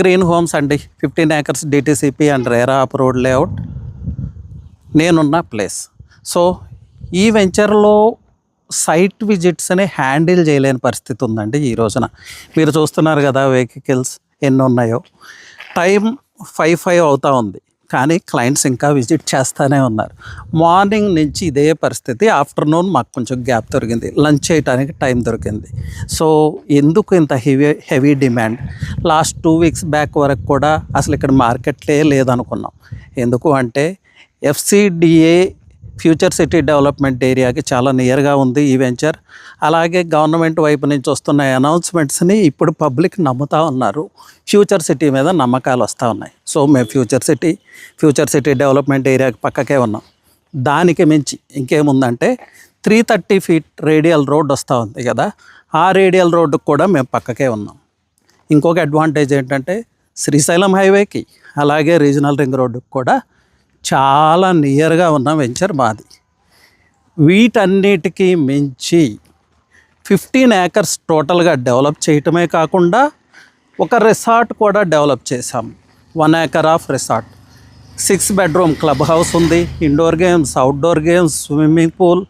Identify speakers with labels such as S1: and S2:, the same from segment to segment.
S1: Green homes అండి. Fifteen acres DTCP and RERA app road layout. నేనున్న place. So ఈ వెంచర్లో సైట్ విజిట్స్ని హ్యాండిల్ చేయలేని పరిస్థితి ఉందండి ఈ రోజున. మీరు చూస్తున్నారు కదా వెహికల్స్ ఎన్ని ఉన్నాయో. టైం ఫైవ్ ఫైవ్ అవుతూ ఉంది. కానీ క్లయింట్స్ ఇంకా విజిట్ చేస్తూనే ఉన్నారు. మార్నింగ్ నుంచి ఇదే పరిస్థితి ఆఫ్టర్నూన్ మాకు కొంచెం గ్యాప్ దొరికింది. లంచ్ చేయడానికి టైం దొరికింది. సో ఎందుకు ఇంత heavy heavy demand last two weeks back వరకు కూడా అసలు ఇక్కడ మార్కెట్లే లేదనుకున్నాం. ఎందుకు అంటే ఎఫ్సిడిఏ ఫ్యూచర్ సిటీ డెవలప్మెంట్ ఏరియాకి చాలా నియర్గా ఉంది ఈ వెంచర్. అలాగే గవర్నమెంట్ వైపు నుంచి వస్తున్న అనౌన్స్మెంట్స్ని ఇప్పుడు పబ్లిక్ నమ్ముతా ఉన్నారు. ఫ్యూచర్ సిటీ మీద నమ్మకాలు వస్తూ ఉన్నాయి. సో మేము future city future city development ఏరియాకి పక్కకే ఉన్నాం. దానికి మించి ఇంకేముందంటే three thirty feet radial road వస్తూ ఉంది కదా. ఆ రేడియల్ రోడ్డుకు కూడా మేము పక్కకే ఉన్నాం. ఇంకొక అడ్వాంటేజ్ ఏంటంటే శ్రీశైలం హైవేకి అలాగే రీజనల్ రింగ్ రోడ్డుకు కూడా చాలా నియర్గా ఉన్న వెంచర్ మాది. వీటన్నిటికీ మించి ఫిఫ్టీన్ ఏకర్స్ టోటల్గా డెవలప్ చేయటమే కాకుండా ఒక రిసార్ట్ కూడా డెవలప్ చేశాం. One acre of resort. Six bedroom club house ఉంది indoor games outdoor games swimming pool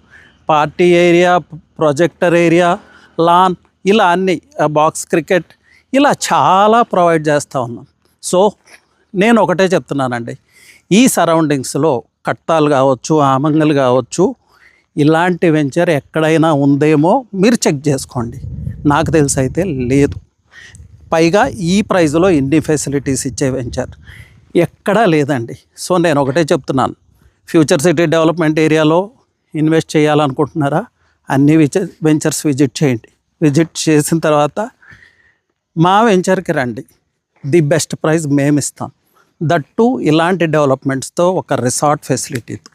S1: party area projector area lawn ఇలా అన్ని బాక్స్ క్రికెట్ ఇలా చాలా ప్రొవైడ్ చేస్తూ ఉన్నాం. సో నేను ఒకటే చెప్తున్నానండి. ఈ సరౌండింగ్స్లో కట్టాలు కావచ్చు ఆమంగలు కావచ్చు ఇలాంటి వెంచర్ ఎక్కడైనా ఉందేమో మీరు చెక్ చేసుకోండి. నాకు తెలిసి అయితే లేదు. పైగా ఈ ప్రైజ్లో ఇన్ని ఫెసిలిటీస్ ఇచ్చే వెంచర్ ఎక్కడా లేదండి. సో నేను ఒకటే చెప్తున్నాను. ఫ్యూచర్ సిటీ డెవలప్మెంట్ ఏరియాలో ఇన్వెస్ట్ చేయాలనుకుంటున్నారా? అన్ని వెంచర్స్ విజిట్ చేయండి. విజిట్ చేసిన తర్వాత మా వెంచర్కి రండి. ది బెస్ట్ ప్రైజ్ మేము ఇస్తాం దట్టు ఇలాంటి డెవలప్మెంట్స్తో ఒక రిసార్ట్ ఫెసిలిటీతో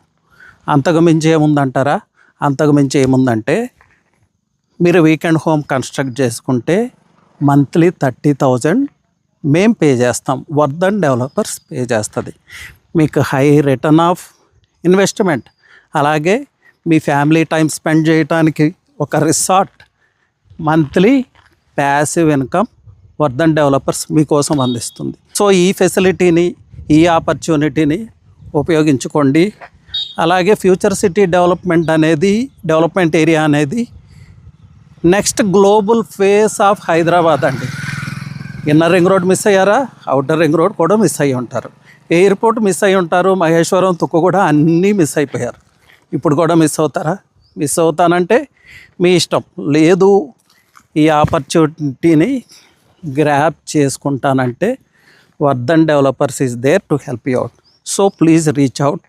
S1: అంతకు మించి ఏముందంటారా? అంతకు మించి ఏముందంటే మీరు వీకెండ్ హోమ్ కన్స్ట్రక్ట్ చేసుకుంటే మంత్లీ థర్టీ థౌజండ్ మేం పే చేస్తాం. వర్ధన్ డెవలపర్స్ పే చేస్తుంది. మీకు హై రిటర్న్ ఆఫ్ ఇన్వెస్ట్మెంట్. అలాగే మీ ఫ్యామిలీ టైం స్పెండ్ చేయడానికి ఒక resort monthly passive income Vardhan developers మీకోసం అందిస్తుంది. సో ఈ ఫెసిలిటీని ఈ ఆపర్చునిటీని ఉపయోగించుకోండి. అలాగే ఫ్యూచర్ సిటీ డెవలప్మెంట్ అనేది డెవలప్మెంట్ ఏరియా అనేది next global face of Hyderabad అండి. ఇన్నర్ రింగ్ రోడ్ మిస్ అయ్యారా? అవుటర్ రింగ్ రోడ్ కూడా మిస్ అయ్యి ఉంటారు. ఎయిర్పోర్ట్ మిస్ అయ్యి ఉంటారు. మహేశ్వరం తుక్కు కూడా అన్నీ మిస్ అయిపోయారు. ఇప్పుడు కూడా మిస్ అవుతారా? మిస్ అవుతానంటే మీ ఇష్టం. లేదు ఈ ఆపర్చునిటీని grab చేసుకుంటానంటే Vardhan developers is there to help you out so please reach out